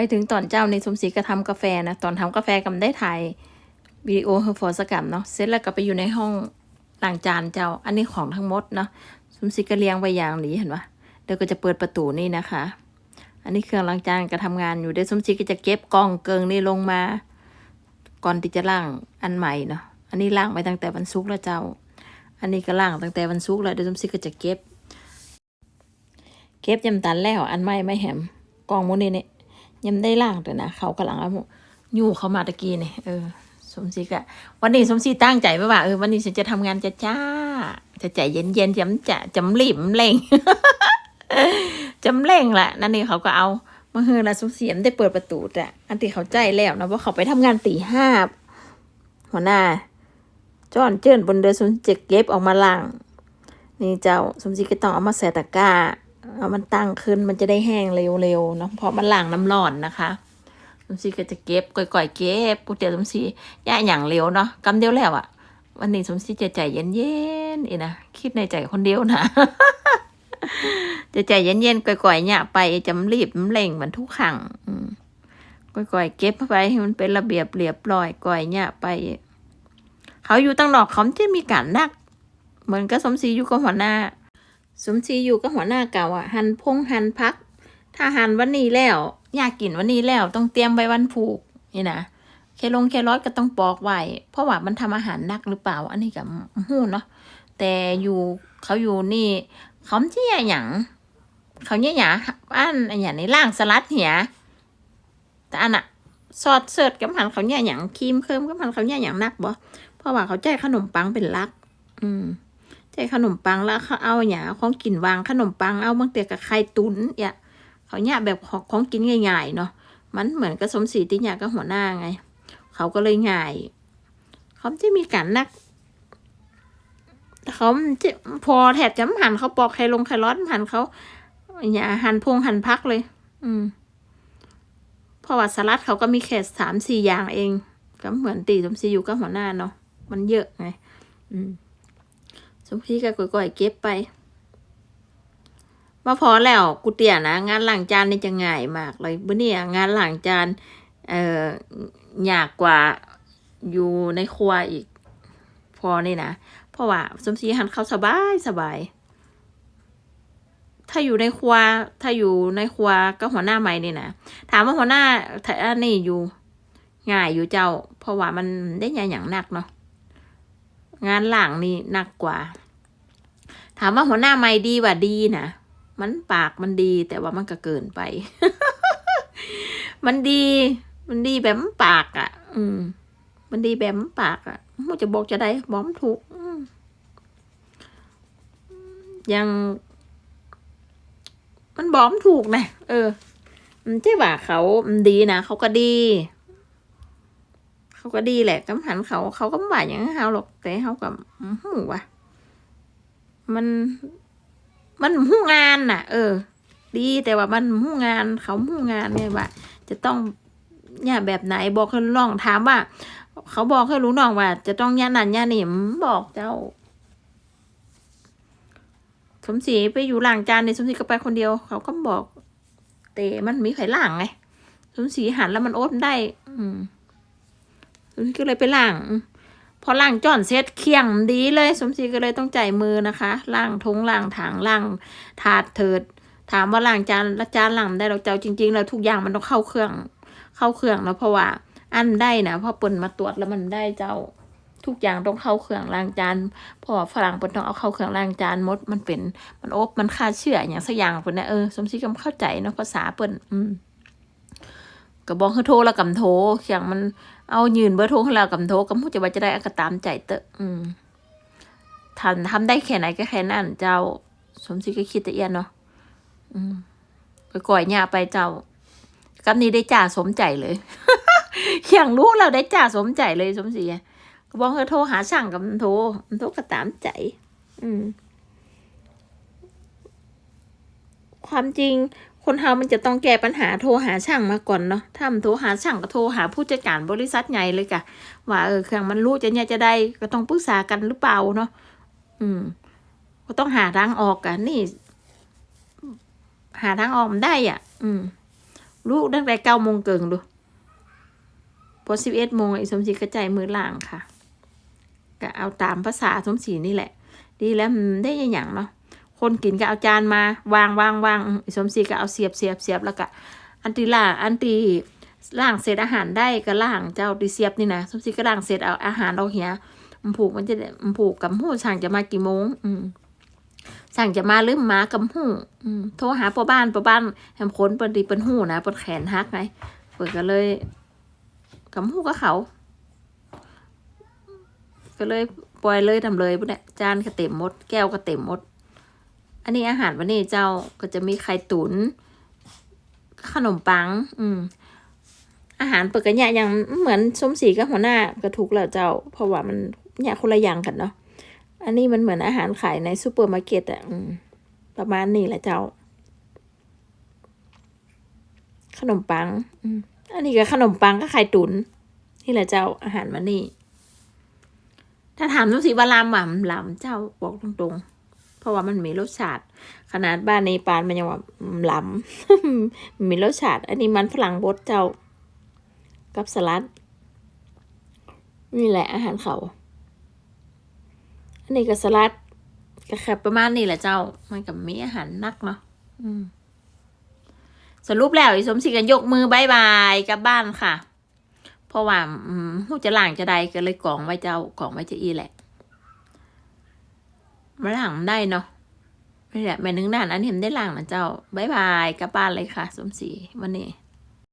ไปถึงตอนเจ้าในสมศรีก็ทำกาแฟนะ ตอนทำกาแฟกำได้ถ่ายวิดีโอเฮอร์ฟอสกัมเนาะเสร็จแล้วก็ไปอยู่ในห้องล้างจานเจ้า อันนี้ของทั้งหมดเนาะสมศรีก็เลี้ยงไว้อย่างนี้เห็นปะเดี๋ยวก็จะเปิดประตูนี่นะคะ อันนี้เครื่องล้างจานก็ทำงานอยู่เดี๋ยวสมศรีก็จะเก็บกล้องเกิงนี่ลงมา ก่อนที่จะล่างอันใหม่เนาะอันนี้ล่างไปตั้งแต่วันศุกร์แล้วเจ้า อันนี้ก็ล่างตั้งแต่วันศุกร์แล้วเดี๋ยวสมศรีก็จะเก็บ เก็บยำตันแล้วอันใหม่ไม่แหมกล้องมูนี่เนี่ย ยำได้ล่างแต่นะเขากำลังอยู่เขามาตะกี้เนี่ยเออสมศรีก็วันนี้สมศรีตั้งใจไว้ว่าเออวันนี้ฉันจะทำงานจะจ้าจะใจเย็นเย็นจำจะจำรีบจำเร่งจำเร่งแหละนั่นนี่เขาก็เอามาเฮือละสมศรีมันได้เปิดประตูแต่อันที่เขาใจแล้วนะว่าเขาไปทำงานตีห้าหัวหน้าจอนเจิ้นบนเรือสมศรีเก็บออกมาล่าง นี่เจ้าสมศรีก็ต้องเอามาใส่ตะกร้า เอามันตั้งขึ้นมันจะได้แห้งเร็วๆเนาะเพราะมันล้างน้ำร้อนนะคะสมศรีก็จะเก็บก่อยๆเก็บกูเดี๋ยวสมศรีย่าอย่างเร็วเนาะกำเดียวแล้วอะวันนี้สมศรีจะใจเย็นๆอีนะคิดในใจคนเดียวนะจะใจเย็นๆก่อยๆเนี่ยไปจำรีบจำเร่งเหมือนทุกครั้งก่อยๆเก็บไปให้มันเป็นระเบียบเรียบร้อยก่อยเนี่ยไป เขาอยู่ตั้งนอกเขาจะมีการนัก เหมือนกับสมศรีอยู่กับหัวหน้า สมศรีอยู่กับหัวหน้าเก่าอะ หันพงหันพัก ถ้าหันวันนี้แล้วอยากกินวันนี้แล้วต้องเตรียมไว้วันผูกนี่นะเคลงเคลอดก็ต้องปอกไว้เพราะว่ามันทำอาหารนักหรือเปล่า อันนี้กับหูเนาะแต่อยู่เขาอยู่นี่เขาไม่ใช่อย่งเขาเนี่ยหยาอันอันอย่างในล่างสลัดเหียแต่อันอะซอสเสิร์ฟกับหันเขาเนี่ยอย่งครีมเคิมกับหันเขาเนี่ยอย่งนักบ่เพราะว่าเขาใจขนมปังเป็นลัก อืม ใช้ขนมปังแล้วเขาเอาอย่างของกินวางขนมปังเอาบางเตียกับไข่ตุ๋นเนี่ยเขาเนี่ยแบบของของกินง่ายๆเนาะมันเหมือนกับสมศรีติญากับหัวหน้าไง เขาก็เลยง่ายเขาจะมีการนักเขาจะพอแถบจะหันเขาปอกไข่ลงไข่ร้อนหันเขาอย่าหันพงหันพักเลย อืมเพราะว่าสลัดเขาก็มีแค่สามสี่อย่างเอง ก็เหมือนตีสมศรีอยู่กับหัวหน้าเนาะมันเยอะไง อืม สมพีก็ก่อยๆเก็บไปมาพอแล้วกูเตี่ยนะงานหล้างจานนี่จะง่ายมากเลยเมื่อนี่งานหล้างจานเอ่อยากกว่าอยู่ในครัวอีก พอนี่นะเพราะว่าสมศรีหันเขาสบายสบาย ถ้าอยู่ในครัวถ้าอยู่ในครัวก็หัวหน้าใหม่นี่นะถามว่าหัวหน้าถ้านี่อยู่ง่ายอยู่เจ้า เพราะว่ามันได้งาอย่างหนักเนาะ งานหลังนี่หนักกว่า ถามว่าหัวหน้าไม่ดีว่าดีนะมันปากมันดีแต่ว่ามันก็เกินไป มันดี มันดีแบบปากอะ่ะ อืม มันดีแบบปากอะ่ะมันจะบอกจะได้บอมถูกยัง มันบอมถูกนะเออมันใช่ว่าเขามันดีนะเขาก็ดี เขาก็ดีแหละกำหันเขาเขาก็ไม่ว่าอย่างเขาหรอกแต่เขากับหูว่ะ มัน มันหูงานน่ะ เออ ดีแต่ว่ามันหูงานเขาหูงานเนี่ยว่าจะต้องเนี่ยแบบไหนบอกให้น้องถามว่า เขาบอกให้รู้น้องว่า จะต้องย่านันย่าหนิมบอกเจ้า สมศรีไปอยู่หล้างจานในสมศรีก็ไปคนเดียว เขาก็บอก แต่มันมีไข่ล่างไงสมศรีหันแล้วมันโอ๊ตได้ อืม ก็เลยไปล้าง พอล้างจอนเสร็จเคี่ยงดีเลย สมศรีก็เลยต้องจ่ายมือนะคะล้างทงล้างถังล้างถาดเถิด ถามว่าล้างจานละจานล้างได้เราเจ้าจริง ๆ แล้วทุกอย่างมันต้องเข้าเครื่อง เข้าเครื่องแล้วเพราะว่าอันได้นะพอปนมาตรวจแล้วมันได้เจ้าทุกอย่างต้องเข้าเครื่องล้างจานเพราะว่าฝรั่งปนต้องเอาเข้าเครื่องล้างจานมดมันเป็นมันอบมันฆ่าเชื้ออย่างสักอย่างปนนะเออสมศรีก็เข้าใจเนาะภาษาเปิ่นอืมก็บอกให้โทรแล้วกำโทรเสียงมัน เอายืนเบอร์โทรของเรากับโทรกับผู้จะว่าจะได้อากตามใจเตอะอืมทำทำได้แค่ไหนก็แค่นั้นเจ้า สมศรีก็คิดแต่เอียนเนาะอืมไปก่อยหญ้าไปเจ้ากับนี้ได้จ่าสมใจเลยอย่างรู้เราได้จ่าสมใจเลยสมศรีก็บอกให้โทรหาช่งกับโทรโทรก็ตามใจ อืมความจริง คนเฮามันจะต้องแก้ปัญหาโทรหาช่างมาก่อนเนาะถ้ามันโทรหาช่างก็โทรหาผู้จัดการบริษัทใหญ่เลยกะว่าเออเครื่องมันรู้จะเนี่ยจะได้ก็ต้องปรึกษากันหรือเปล่าเนาะอืม ก็ต้องหาทางออกกันนี่ หาทางออกมันได้อะ อืมลูกตั้งแต่เก้าโมงเกิงดูพอสิบเอ็ดโมงไอ้สมศรีกระจายมือล่างค่ะก็เอาตามภาษาสมศรีนี่แหละ ดีแล้วมันได้อย่างเนาะ คนกินก็เอาจานมาวางวางวางอ้สมศรีก็เอาเสียบเสียบเสียบแล้วก็อันตีล่างอันตีล่างเศษอาหารได้ก็ล่างเจ้าตีเสียบนี่นะสมศรีก็ล่างเศษเอาอาหารเราเหียมันผูกมันจะมันผูกกับหูสั่งจะมากี่โมง อืมสั่งจะมาลืมมากับหูอืมโทรหาป้าบ้านป้าบ้านแฮมค้นปิดดีเปิดหูนะเปิดแขนฮักไงเปิดก็เลยกับหูก็เขาก็เลยปล่อยเลยทำเลยพวกเนี้ยจานก็เต็มหมด แก้วก็เต็มหมด อันนี้อาหารวันนี้เจ้าก็จะมีไข่ตุนขนมปัง อืม อาหารเปิดกันเนี่ยยังเหมือนส้มศรีกับหัวหน้าก็ถูกแล้วเจ้า เพราะว่ามันเนี่ยคนละอย่างกันเนาะ อันนี้มันเหมือนอาหารขายในซูเปอร์มาร์เก็ตอะอืมประมาณนี้แหละเจ้า ขนมปัง อืม อันนี้ก็ขนมปังก็ไข่ตุนนี่แหละเจ้าอาหารวันนี้ถ้าถามสมศรีว่าลำหว่ำลำเจ้าบอกตรงๆ เพราะว่ามันมีรสชาติ ขนาดบ้านในปานมันยังว่าหล้ำมีรสชาติ อันนี้มันฝรั่งบดเจ้า กับสลัด นี่แหละอาหารเขาอันนี้ก็สลัดก็แค่ประมาณนี้แหละเจ้า มันกับมีอาหารนักเนาะสรุปแล้วอีสมศรีกันยกมือบายบายกลับบ้านค่ะ เพราะว่าหูจะล่างจะใดก็เลยกองไว้เจ้ากองไว้เจะอีแหละ มาหลังได้เนาะไม่แหละแม่นึงด่านอันนี้มันได้หลังนะเจ้าบายบายกลับบ้านเลยค่ะ สมศรีวันนี้